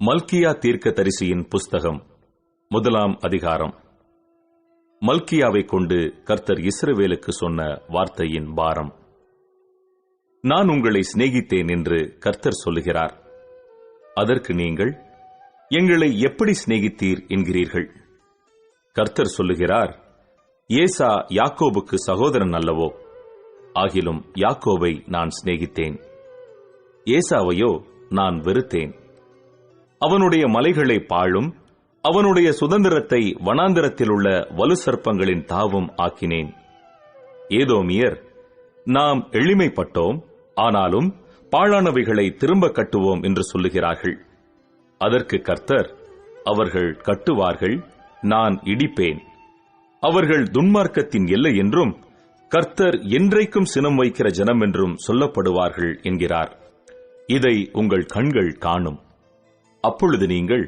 மல்கியா தீர்க்க தரிசியின் புஸ்தகம் முதலாம் அதிகாரம். மல்கியாவை கொண்டு கர்த்தர் இஸ்ரவேலுக்கு சொன்ன வார்த்தையின் பாரம். நான் உங்களை சிநேகித்தேன் என்று கர்த்தர் சொல்லுகிறார். அதற்கு நீங்கள் எங்களை எப்படி சிநேகித்தீர் என்கிறீர்கள்? கர்த்தர் சொல்லுகிறார் ஏசா யாக்கோபுக்கு சகோதரன் அல்லவோ? ஆகிலும் யாக்கோவை நான் சிநேகித்தேன். ஏசாவையோ நான் வெறுத்தேன். அவனுடைய மலைகளை பாழும் அவனுடைய சுதந்திரத்தை வனாந்திரத்தில் உள்ள வலு சர்ப்பங்களின் தாவும் ஆக்கினேன். ஏதோமியர் நாம் எளிமைப்பட்டோம் ஆனாலும் பாழானவைகளை திரும்ப கட்டுவோம் என்று சொல்லுகிறார்கள். அதற்கு கர்த்தர் அவர்கள் கட்டுவார்கள் நான் இடிப்பேன். அவர்கள் துன்மார்க்கத்தின் எல்லை என்றும் கர்த்தர் என்றைக்கும் சினம் வைக்கிற ஜனம் என்றும் சொல்லப்படுவார்கள் என்கிறார். இதை உங்கள் கண்கள் காணும். அப்பொழுது நீங்கள்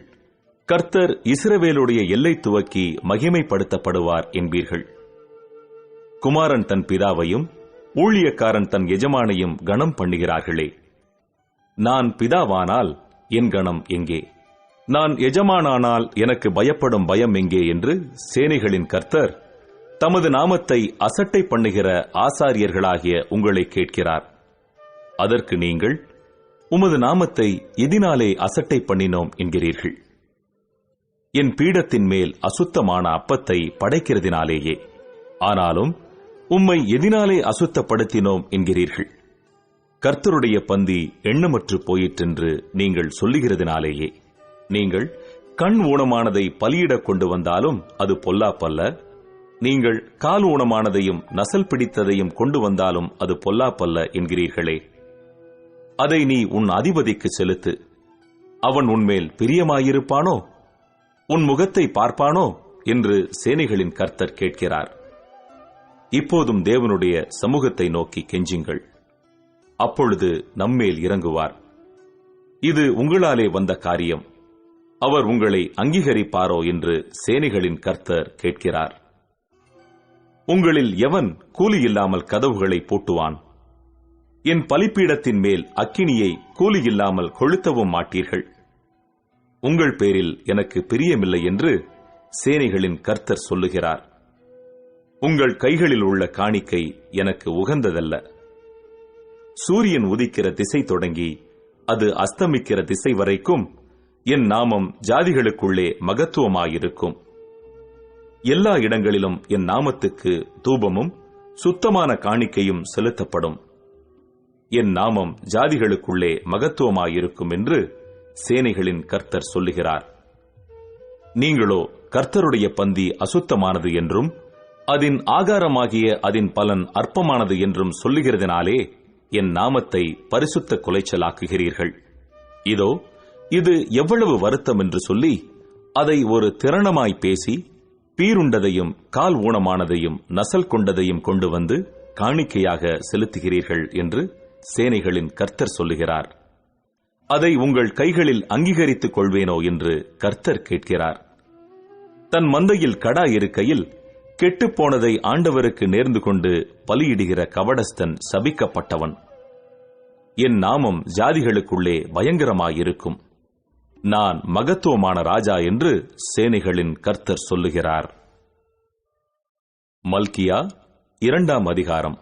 கர்த்தர் இஸ்ரவேலுடைய எல்லை துவக்கி மகிமைப்படுத்தப்படுவார் என்பீர்கள். குமாரன் தன் பிதாவையும் ஊழியக்காரன் தன் எஜமானையும் கணம் பண்ணுகிறார்களே. நான் பிதாவானால் என் கணம் எங்கே? நான் எஜமானானால் எனக்கு பயப்படும் பயம் எங்கே என்று சேனைகளின் கர்த்தர் தமது நாமத்தை அசட்டை பண்ணுகிற ஆசாரியர்களாகிய உங்களை கேட்கிறார். அதற்கு நீங்கள் உமது நாமத்தை எதினாலே அசட்டை பண்ணினோம் என்கிறீர்கள். என் பீடத்தின் மேல் அசுத்தமான அப்பத்தை படைக்கிறதினாலேயே. ஆனாலும் உம்மை எதினாலே அசுத்தப்படுத்தினோம் என்கிறீர்கள். கர்த்தருடைய பந்தி எண்ணமற்று போயிற்றென்று நீங்கள் சொல்லுகிறதினாலேயே. நீங்கள் கண் ஊனமானதை பலியிடக் கொண்டு வந்தாலும் அது பொல்லாப்பல்ல. நீங்கள் கால் ஊனமானதையும் நசல் பிடித்ததையும் கொண்டு வந்தாலும் அது பொல்லாப்பல்ல என்கிறீர்களே. அதை நீ உன் அதிபதிக்கு செலுத்து. அவன் உன்மேல் பிரியமாயிருப்பானோ? உன் முகத்தை பார்ப்பானோ? என்று சேனைகளின் கர்த்தர் கேட்கிறார். இப்போதும் தேவனுடைய சமூகத்தை நோக்கி கெஞ்சுங்கள். அப்பொழுது நம்மேல் இறங்குவார். இது உங்களாலே வந்த காரியம். அவர் உங்களை அங்கீகரிப்பாரோ என்று சேனைகளின் கர்த்தர் கேட்கிறார். உங்களில் எவன் கூலி இல்லாமல் கதவுகளை பூட்டுவான்? என் பலிப்பீடத்தின் மேல் அக்கினியை கூலி இல்லாமல் கொளுத்தவும் மாட்டீர்கள். உங்கள் பேரில் எனக்கு பிரியமில்லை என்று சேனைகளின் கர்த்தர் சொல்லுகிறார். உங்கள் கைகளில் உள்ள காணிக்கை எனக்கு உகந்ததல்ல. சூரியன் உதிக்கிற திசை தொடங்கி அது அஸ்தமிக்கிற திசை வரைக்கும் என் நாமம் ஜாதிகளுக்குள்ளே மகத்துவமாயிருக்கும். எல்லா இடங்களிலும் என் நாமத்துக்கு தூபமும் சுத்தமான காணிக்கையும் செலுத்தப்படும். என் நாமம் ஜாதிகளுக்குள்ளே மகத்துவமாயிருக்கும் என்று சேனைகளின் கர்த்தர் சொல்லுகிறார். நீங்களோ கர்த்தருடைய பந்தி அசுத்தமானது என்றும் அதன் ஆகாரமாகிய அதன் பலன் அற்பமானது என்றும் சொல்லுகிறதினாலே என் நாமத்தை பரிசுத்த குலைச்சலாக்குகிறீர்கள். இதோ இது எவ்வளவு வருத்தம் என்று சொல்லி அதை ஒரு திறனமாய் பேசி பீருண்டதையும் கால் ஊனமானதையும் நசல் கொண்டதையும் கொண்டு வந்து காணிக்கையாக செலுத்துகிறீர்கள் என்று சேனைகளின் கர்த்தர் சொல்லுகிறார். அதை உங்கள் கைகளில் அங்கீகரித்துக் கொள்வேனோ என்று கர்த்தர் கேட்கிறார். தன் மந்தையில் கடா இருக்கையில் கெட்டுப்போனதை ஆண்டவருக்கு நேர்ந்து கொண்டு பலியிடுகிற கவடஸ்தன் சபிக்கப்பட்டவன். என் நாமம் ஜாதிகளுக்குள்ளே பயங்கரமாயிருக்கும். நான் மகத்துவமான ராஜா என்று சேனைகளின் கர்த்தர் சொல்லுகிறார். மல்கியா இரண்டாம் அதிகாரம்.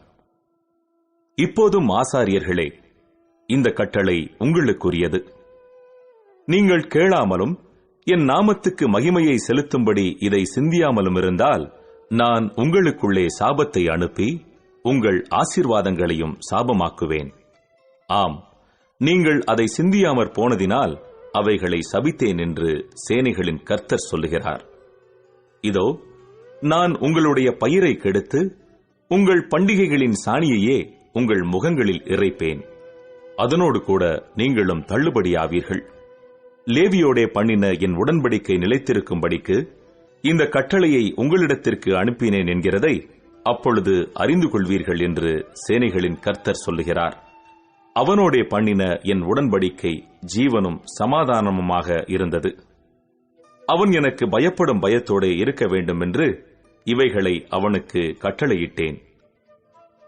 இப்போதும் ஆசாரியர்களே இந்த கட்டளை உங்களுக்குரியது. நீங்கள் கேளாமலும் என் நாமத்துக்கு மகிமையை செலுத்தும்படி இதை சிந்தியாமலும் இருந்தால் நான் உங்களுக்குள்ளே சாபத்தை அனுப்பி உங்கள் ஆசீர்வாதங்களையும் சாபமாக்குவேன். ஆம் நீங்கள் அதை சிந்தியாமற் போனதினால் அவைகளை சபித்தேன் என்று சேனைகளின் கர்த்தர் சொல்லுகிறார். இதோ நான் உங்களுடைய பயிரை கெடுத்து உங்கள் பண்டிகைகளின் சாணியையே உங்கள் முகங்களில் இறைப்பேன். அதனோடு கூட நீங்களும் தள்ளுபடியாவீர்கள். லேவியோடே பண்ணின என் உடன்படிக்கை நிலைத்திருக்கும்படிக்கு இந்த கட்டளையை உங்களிடத்திற்கு அனுப்பினேன் என்கிறதை அப்பொழுது அறிந்து கொள்வீர்கள் என்று சேனைகளின் கர்த்தர் சொல்லுகிறார். அவனோடே பண்ணின என் உடன்படிக்கை ஜீவனும் சமாதானமுமாக இருந்தது. அவன் எனக்கு பயப்படும் பயத்தோடே இருக்க வேண்டும் என்று இவைகளை அவனுக்கு கட்டளையிட்டேன்.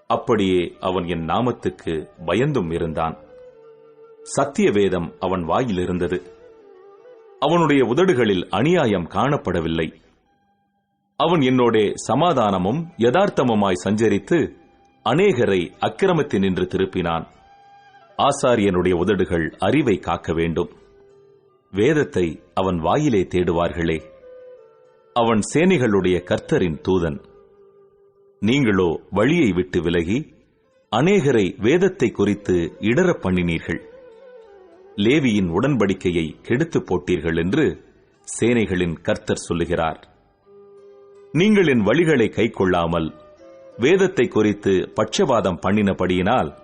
அப்படியே அவன் என் நாமத்துக்கு பயந்தும் இருந்தான். சத்திய வேதம் அவன் வாயில் இருந்தது அவனுடைய உதடுகளில் அநியாயம் காணப்படவில்லை. அவன் என்னோடே சமாதானமும் யதார்த்தமுமாய் சஞ்சரித்து அநேகரை அக்கிரமத்தினின்று திருப்பினான். ஆசாரியனுடைய உதடுகள் அறிவை காக்க வேண்டும். வேதத்தை அவன் வாயிலே தேடுவார்களே. அவன் சேனைகளுடைய கர்த்தரின் தூதன். நீங்களோ வழியை விட்டு விலகி அநேகரை வேதத்தை குறித்து இடரப் பண்ணினீர்கள். லேவியின் உடன்படிக்கையை கெடுத்துப் போட்டீர்கள் என்று சேனைகளின் கர்த்தர் சொல்லுகிறார். நீங்கள் என் வழிகளை கைக்கொள்ளாமல் வேதத்தை குறித்து பட்சவாதம் பண்ணினபடியினால்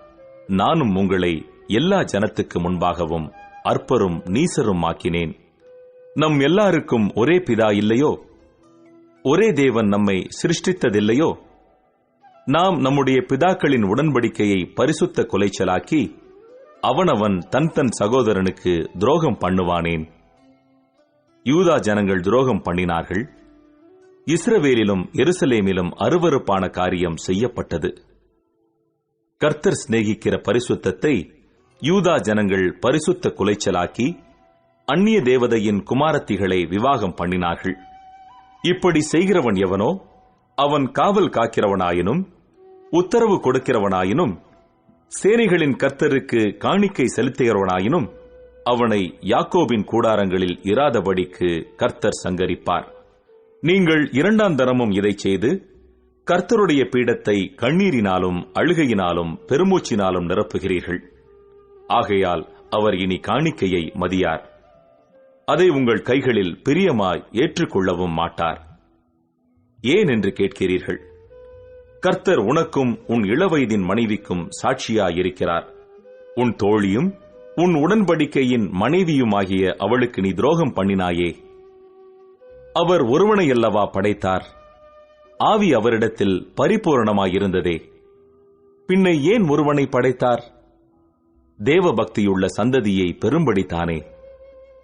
நானும் உங்களை எல்லா ஜனத்துக்கு முன்பாகவும் அற்பரும் நீசரும் ஆக்கினேன். நம் எல்லாருக்கும் ஒரே பிதா இல்லையோ? ஒரே தேவன் நம்மை சிருஷ்டித்ததில்லையோ? நாம் நம்முடைய பிதாக்களின் உடன்படிக்கையை பரிசுத்த கொலைச்சலாக்கி அவனவன் தன் தன் சகோதரனுக்கு துரோகம் பண்ணுவானேன். யூதா ஜனங்கள் துரோகம் பண்ணினார்கள். இஸ்ரவேலிலும் எருசலேமிலும் அருவருப்பான காரியம் செய்யப்பட்டது. கர்த்தர் சிநேகிக்கிற பரிசுத்தத்தை யூதா ஜனங்கள் பரிசுத்த குலைச்சலாக்கி அந்நிய தேவதையின் குமாரத்திகளை விவாகம் பண்ணினார்கள். இப்படி செய்கிறவன் எவனோ அவன் காவல் காக்கிறவனாயினும் உத்தரவு கொடுக்கிறவனாயினும் சேனைகளின் கர்த்தருக்கு காணிக்கை செலுத்துகிறவனாயினும் அவனை யாக்கோபின் கூடாரங்களில் இராதபடிக்கு கர்த்தர் சங்கரிப்பார். நீங்கள் இரண்டாம் தரமும் இதை செய்து கர்த்தருடைய பீடத்தை கண்ணீரினாலும் அழுகையினாலும் பெருமூச்சினாலும் நிரப்புகிறீர்கள். ஆகையால் அவர் இனி காணிக்கையை மதியார். அதை உங்கள் கைகளில் பிரியமாய் ஏற்றுக்கொள்ளவும் மாட்டார். ஏன் என்று கேட்கிறீர்கள்? கர்த்தர் உனக்கும் உன் இளவயதின் மனைவிக்கும் சாட்சியாயிருக்கிறார். உன் தோழியும் உன் உடன்படிக்கையின் மனைவியுமாகிய அவளுக்கு நீ துரோகம் பண்ணினாயே. அவர் ஒருவனையல்லவா படைத்தார்? ஆவி அவரிடத்தில் பரிபூரணமாயிருந்ததே. பின்னை ஏன் ஒருவனை படைத்தார்? தேவபக்தியுள்ள சந்ததியை பெரும்படித்தானே.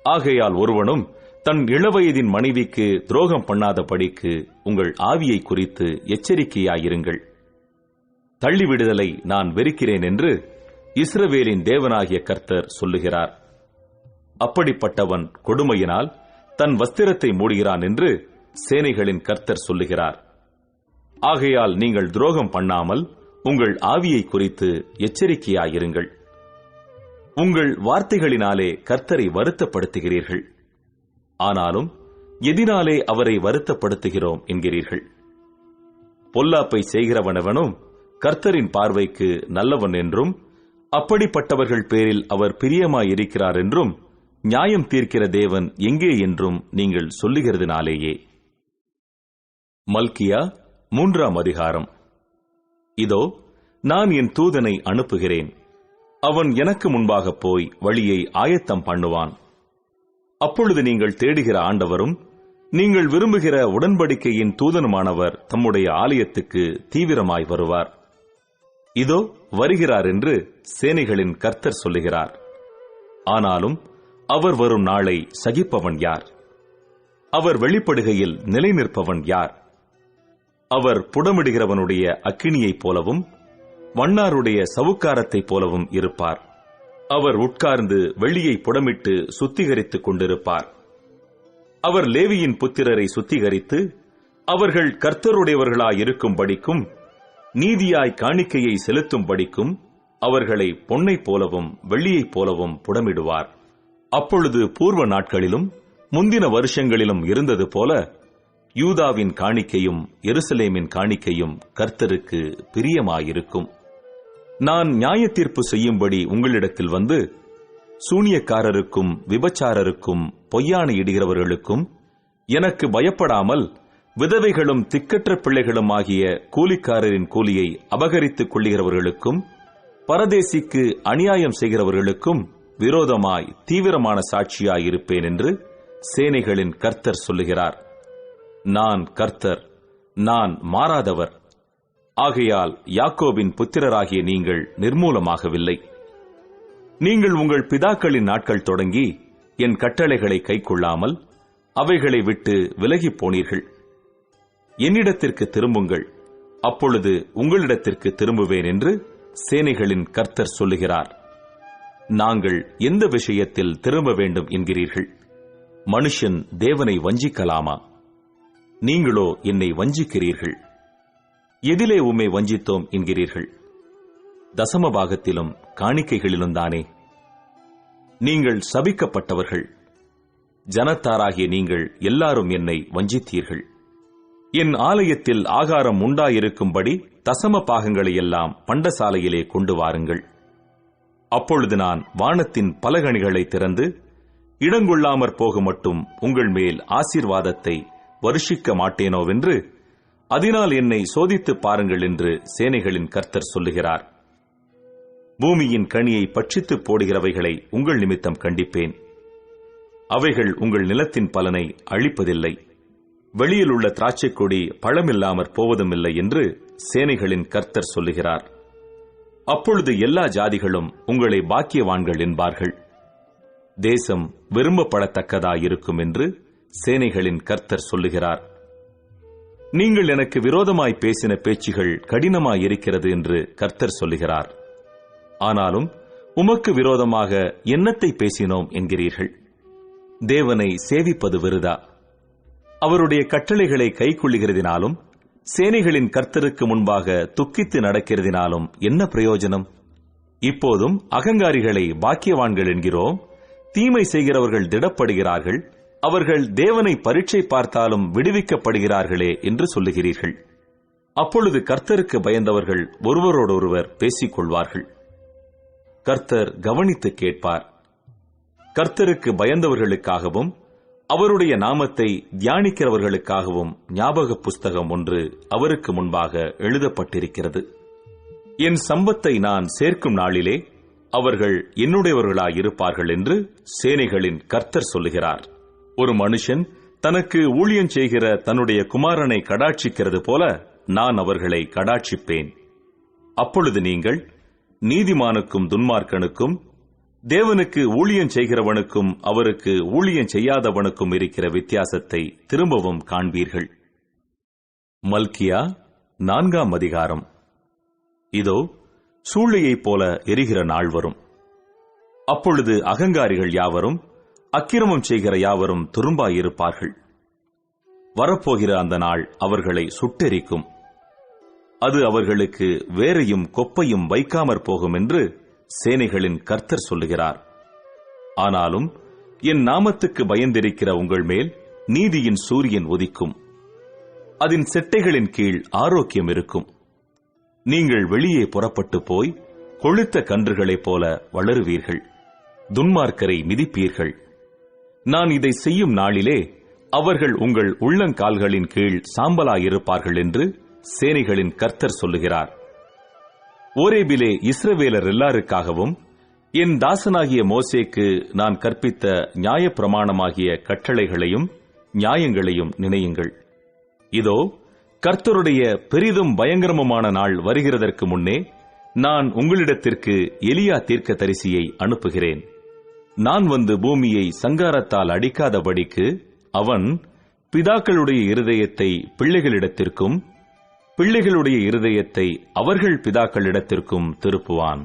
ஆகையால் ஒருவனும் தன் இளவயதின் மனைவிக்கு துரோகம் பண்ணாதபடிக்கு உங்கள் ஆவியை குறித்து எச்சரிக்கையாயிருங்கள். தள்ளிவிடுதலை நான் வெறுக்கிறேன் என்று இஸ்ரவேலின் தேவனாகிய கர்த்தர் சொல்லுகிறார். அப்படிப்பட்டவன் கொடுமையினால் தன் வஸ்திரத்தை மூடுகிறான் என்று சேனைகளின் கர்த்தர் சொல்லுகிறார். ஆகையால் நீங்கள் துரோகம் பண்ணாமல் உங்கள் ஆவியை குறித்து எச்சரிக்கையாயிருங்கள். உங்கள் வார்த்தைகளினாலே கர்த்தரை வருத்தப்படுத்துகிறீர்கள். ஆனாலும் எதினாலே அவரை வருத்தப்படுத்துகிறோம் என்கிறீர்கள். பொல்லாப்பை செய்கிறவனவனும் கர்த்தரின் பார்வைக்கு நல்லவன் என்றும் அப்படிப்பட்டவர்கள் பேரில் அவர் பிரியமாயிருக்கிறார் என்றும் நியாயம் தீர்க்கிற தேவன் எங்கே என்றும் நீங்கள் சொல்லுகிறதுனாலேயே. மல்கியா மூன்றாம் அதிகாரம். இதோ நான் என் தூதனை அனுப்புகிறேன். அவன் எனக்கு முன்பாக போய் வழியை ஆயத்தம் பண்ணுவான். அப்பொழுது நீங்கள் தேடுகிற ஆண்டவரும் நீங்கள் விரும்புகிற உடன்படிக்கையின் தூதனுமானவர் தம்முடைய ஆலயத்துக்கு தீவிரமாய் வருவார். இதோ வருகிறார் என்று சேனைகளின் கர்த்தர் சொல்லுகிறார். ஆனாலும் அவர் வரும் நாளை சகிப்பவன் யார்? அவர் வெளிப்படுகையில் நிலை நிற்பவன் யார்? அவர் புடமிடுகிறவனுடைய அக்கினியைப் போலவும் வண்ணாருடைய சவுக்காரத்தைப் போலவும் இருப்பார். அவர் உட்கார்ந்து வெள்ளியை புடமிட்டு சுத்திகரித்துக் கொண்டிருப்பார். அவர் லேவியின் புத்திரரை சுத்திகரித்து அவர்கள் கர்த்தருடையவர்களாயிருக்கும்படிக்கும் நீதியாய் காணிக்கையை செலுத்தும்படிக்கும் அவர்களை பொன்னைப் போலவும் வெள்ளியைப் போலவும் புடமிடுவார். அப்பொழுது பூர்வ நாட்களிலும் முந்தின வருஷங்களிலும் இருந்தது போல யூதாவின் காணிக்கையும் எருசலேமின் காணிக்கையும் கர்த்தருக்கு பிரியமாயிருக்கும். நான் நியாய தீர்ப்பு செய்யும்படி உங்களிடத்தில் வந்து சூனியக்காரருக்கும் விபச்சாரருக்கும் பொய்யான இடுகிறவர்களுக்கும் எனக்கு பயப்படாமல் விதவைகளும் திக்கற்ற பிள்ளைகளும் ஆகிய கூலிக்காரரின் கூலியை அபகரித்துக் கொள்ளுகிறவர்களுக்கும் பரதேசிக்கு அநியாயம் செய்கிறவர்களுக்கும் விரோதமாய் தீவிரமான சாட்சியாயிருப்பேன் என்று சேனைகளின் கர்த்தர் சொல்லுகிறார். நான் கர்த்தர் நான் மாறாதவர். ஆகையால் யாக்கோபின் புத்திரராகிய நீங்கள் நிர்மூலமாகவில்லை. நீங்கள் உங்கள் பிதாக்களின் நாட்கள் தொடங்கி என் கட்டளைகளை கைக்கொள்ளாமல் அவைகளை விட்டு விலகிப் போனீர்கள். என்னிடத்திற்கு திரும்புங்கள் அப்பொழுது உங்களிடத்திற்கு திரும்புவேன் என்று சேனைகளின் கர்த்தர் சொல்லுகிறார். நாங்கள் எந்த விஷயத்தில் திரும்ப வேண்டும் என்கிறீர்கள்? மனுஷன் தேவனை வஞ்சிக்கலாமா? நீங்களோ என்னை வஞ்சிக்கிறீர்கள். எதிலே உம்மை வஞ்சித்தோம் என்கிறீர்கள். தசம பாகத்திலும் காணிக்கைகளிலும் தானே. நீங்கள் சபிக்கப்பட்டவர்கள். ஜனத்தாராகிய நீங்கள் எல்லாரும் என்னை வஞ்சித்தீர்கள். என் ஆலயத்தில் ஆகாரம் உண்டாயிருக்கும்படி தசம பாகங்களை எல்லாம் பண்டசாலையிலே கொண்டு வாருங்கள். அப்பொழுது நான் வானத்தின் பலகணிகளை திறந்து இடங்கொள்ளாமற் போக மட்டும் உங்கள் மேல் ஆசீர்வாதத்தை வருஷிக்க மாட்டேனோவென்று அதனால் என்னை சோதித்துப் பாருங்கள் என்று சேனைகளின் கர்த்தர் சொல்லுகிறார். பூமியின் கனியை பட்சித்து போடுகிறவைகளை உங்கள் நிமித்தம் கண்டிப்பேன். அவைகள் உங்கள் நிலத்தின் பலனை அழிப்பதில்லை. வெளியில் உள்ள திராட்சை கொடி பழமில்லாமற் போவதுமில்லை என்று சேனைகளின் கர்த்தர் சொல்லுகிறார். அப்பொழுது எல்லா ஜாதிகளும் உங்களை பாக்கியவான்கள் என்பார்கள். தேசம் விரும்பப்படத்தக்கதாயிருக்கும் என்று சேனைகளின் கர்த்தர் சொல்லுகிறார். நீங்கள் எனக்கு விரோதமாய் பேசின பேச்சுகள் கடினமாயிருக்கிறது என்று கர்த்தர் சொல்லுகிறார். ஆனாலும் உமக்கு விரோதமாக என்னத்தை பேசினோம் என்கிறீர்கள். தேவனை சேவிப்பது விருதா? அவருடைய கட்டளைகளை கைக்கொள்ளுகிறதினாலும் சேனைகளின் கர்த்தருக்கு முன்பாக துக்கித்து நடக்கிறதினாலும் என்ன பிரயோஜனம்? இப்போதும் அகங்காரிகளை பாக்கியவான்கள் என்கிறோம் தீமை செய்கிறவர்கள் திடப்படுகிறார்கள் அவர்கள் தேவனை பரீட்சை பார்த்தாலும் விடுவிக்கப்படுகிறார்களே என்று சொல்லுகிறீர்கள். அப்பொழுது கர்த்தருக்கு பயந்தவர்கள் ஒருவரோடொருவர் பேசிக் கொள்வார்கள் கர்த்தர் கவனித்து கேட்பார். கர்த்தருக்கு பயந்தவர்களுக்காகவும் அவருடைய நாமத்தை தியானிக்கிறவர்களுக்காகவும் ஞாபக புஸ்தகம் ஒன்று அவருக்கு முன்பாக எழுதப்பட்டிருக்கிறது. என் சம்பத்தை நான் சேர்க்கும் நாளிலே அவர்கள் என்னுடையவர்களாயிருப்பார்கள் என்று சேனைகளின் கர்த்தர் சொல்லுகிறார். ஒரு மனுஷன் தனக்கு ஊழியம் செய்கிற தன்னுடைய குமாரனை கடாட்சிக்கிறது போல நான் அவர்களை கடாட்சிப்பேன். அப்பொழுது நீங்கள் நீதிமானுக்கும் துன்மார்க்கனுக்கும் தேவனுக்கு ஊழியம் செய்கிறவனுக்கும் அவருக்கு ஊழியம் செய்யாதவனுக்கும் இருக்கிற வித்தியாசத்தை திரும்பவும் காண்பீர்கள். மல்கியா நான்காம் அதிகாரம். இதோ சூளையைப் போல எரிகிற நாள் வரும். அப்பொழுது அகங்காரிகள் யாவரும் அக்கிரமம் செய்கிற யாவரும் துரும்பாயிருப்பார்கள். வரப்போகிற அந்த நாள் அவர்களை சுட்டெரிக்கும். அது அவர்களுக்கு வேரையும் கொப்பையும் வைக்காமற் போகும் என்று சேனைகளின் கர்த்தர் சொல்லுகிறார். ஆனாலும் என் நாமத்துக்கு பயந்திருக்கிற உங்கள் மேல் நீதியின் சூரியன் உதிக்கும். அதன் செட்டைகளின் கீழ் ஆரோக்கியம் இருக்கும். நீங்கள் வெளியே புறப்பட்டு போய் கொழுத்த கன்றுகளைப் போல வளருவீர்கள். துன்மார்க்கரை மிதிப்பீர்கள். நான் இதை செய்யும் நாளிலே அவர்கள் உங்கள் உள்ளங்கால்களின் கீழ் சாம்பலாயிருப்பார்கள் என்று சேனைகளின் கர்த்தர் சொல்லுகிறார். ஓரேபிலே இஸ்ரவேலர் எல்லாருக்காகவும் என் தாசனாகிய மோசேக்கு நான் கற்பித்த நியாயப்பிரமாணமாகிய கட்டளைகளையும் நியாயங்களையும் நினையுங்கள். இதோ கர்த்தருடைய பெரிதும் பயங்கரமுமான நாள் வருகிறதற்கு முன்னே நான் உங்களிடத்திற்கு எலியா தீர்க்க தரிசியை அனுப்புகிறேன். நான் வந்து பூமியை சங்காரத்தால் அடிக்காதபடிக்கு அவன் பிதாக்களுடைய இருதயத்தை பிள்ளைகளிடத்திற்கும் பிள்ளைகளுடைய இருதயத்தை அவர்கள் பிதாக்களிடத்திற்கும் திருப்புவான்.